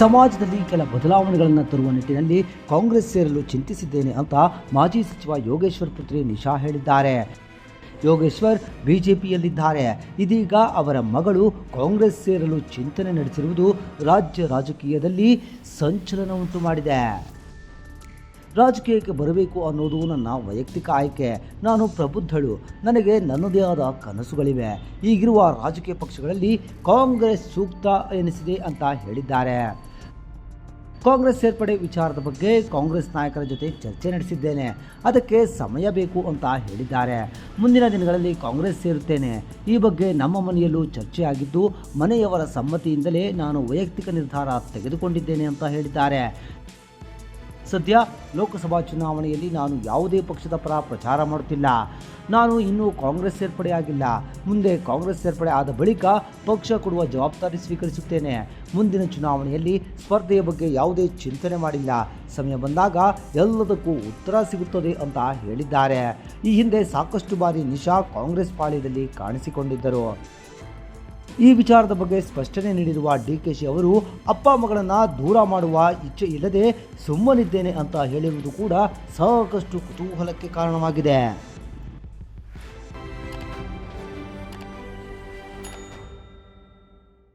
ಸಮಾಜದಲ್ಲಿ ಕೆಲ ಬದಲಾವಣೆಗಳನ್ನು ತರುವ ನಿಟ್ಟಿನಲ್ಲಿ ಕಾಂಗ್ರೆಸ್ ಸೇರಲು ಚಿಂತಿಸಿದ್ದೇನೆ ಅಂತ ಮಾಜಿ ಸಚಿವ ಯೋಗೇಶ್ವರ್ ಪುತ್ರಿ ನಿಶಾ ಹೇಳಿದ್ದಾರೆ. ಯೋಗೇಶ್ವರ್ ಬಿಜೆಪಿಯಲ್ಲಿದ್ದಾರೆ. ಇದೀಗ ಅವರ ಮಗಳು ಕಾಂಗ್ರೆಸ್ ಸೇರಲು ಚಿಂತನೆ ನಡೆಸಿರುವುದು ರಾಜ್ಯ ರಾಜಕೀಯದಲ್ಲಿ ಸಂಚಲನ ಉಂಟು ಮಾಡಿದೆ. ರಾಜಕೀಯಕ್ಕೆ ಬರಬೇಕು ಅನ್ನೋದು ನನ್ನ ವೈಯಕ್ತಿಕ ಆಯ್ಕೆ. ನಾನು ಪ್ರಬುದ್ಧಳು. ನನಗೆ ನನ್ನದೇ ಆದ ಕನಸುಗಳಿವೆ. ಈಗಿರುವ ರಾಜಕೀಯ ಪಕ್ಷಗಳಲ್ಲಿ ಕಾಂಗ್ರೆಸ್ ಸೂಕ್ತ ಎನಿಸಿದೆ ಅಂತ ಹೇಳಿದ್ದಾರೆ. ಕಾಂಗ್ರೆಸ್ ಸೇರ್ಪಡೆ ವಿಚಾರದ ಬಗ್ಗೆ ಕಾಂಗ್ರೆಸ್ ನಾಯಕರ ಜೊತೆ ಚರ್ಚೆ ನಡೆಸಿದ್ದೇನೆ. ಅದಕ್ಕೆ ಸಮಯ ಬೇಕು ಅಂತ ಹೇಳಿದ್ದಾರೆ. ಮುಂದಿನ ದಿನಗಳಲ್ಲಿ ಕಾಂಗ್ರೆಸ್ ಸೇರುತ್ತೇನೆ. ಈ ಬಗ್ಗೆ ನಮ್ಮ ಮನೆಯಲ್ಲೂ ಚರ್ಚೆಯಾಗಿದ್ದು ಮನೆಯವರ ಸಮ್ಮತಿಯಿಂದಲೇ ನಾನು ವೈಯಕ್ತಿಕ ನಿರ್ಧಾರ ತೆಗೆದುಕೊಂಡಿದ್ದೇನೆ ಅಂತ ಹೇಳಿದ್ದಾರೆ. ಸದ್ಯ ಲೋಕಸಭಾ ಚುನಾವಣೆಯಲ್ಲಿ ನಾನು ಯಾವುದೇ ಪಕ್ಷದ ಪರ ಪ್ರಚಾರ ಮಾಡುತ್ತಿಲ್ಲ. ನಾನು ಇನ್ನೂ ಕಾಂಗ್ರೆಸ್ ಸೇರ್ಪಡೆಯಾಗಿಲ್ಲ ಮುಂದೆ ಕಾಂಗ್ರೆಸ್ ಸೇರ್ಪಡೆ ಆದ ಬಳಿಕ ಪಕ್ಷ ಕೊಡುವ ಜವಾಬ್ದಾರಿ ಸ್ವೀಕರಿಸುತ್ತೇನೆ. ಮುಂದಿನ ಚುನಾವಣೆಯಲ್ಲಿ ಸ್ಪರ್ಧೆಯ ಬಗ್ಗೆ ಯಾವುದೇ ಚಿಂತನೆ ಮಾಡಿಲ್ಲ. ಸಮಯ ಬಂದಾಗ ಎಲ್ಲದಕ್ಕೂ ಉತ್ತರ ಸಿಗುತ್ತದೆ ಅಂತ ಹೇಳಿದ್ದಾರೆ. ಈ ಹಿಂದೆ ಸಾಕಷ್ಟು ಬಾರಿ ನಿಶಾ ಕಾಂಗ್ರೆಸ್ ಪಾಳ್ಯದಲ್ಲಿ ಕಾಣಿಸಿಕೊಂಡಿದ್ದರು. ಈ ವಿಚಾರದ ಬಗ್ಗೆ ಸ್ಪಷ್ಟನೆ ನೀಡಿರುವ ಡಿ ಕೆ ಶಿ ಅವರು, ಅಪ್ಪ ಮಗಳನ್ನ ದೂರ ಮಾಡುವ ಇಚ್ಛೆ ಇಲ್ಲದೆ ಸುಮ್ಮನಿದ್ದೇನೆ ಅಂತ ಹೇಳಿರುವುದು ಕೂಡ ಸಾಕಷ್ಟು ಕುತೂಹಲಕ್ಕೆ ಕಾರಣವಾಗಿದೆ.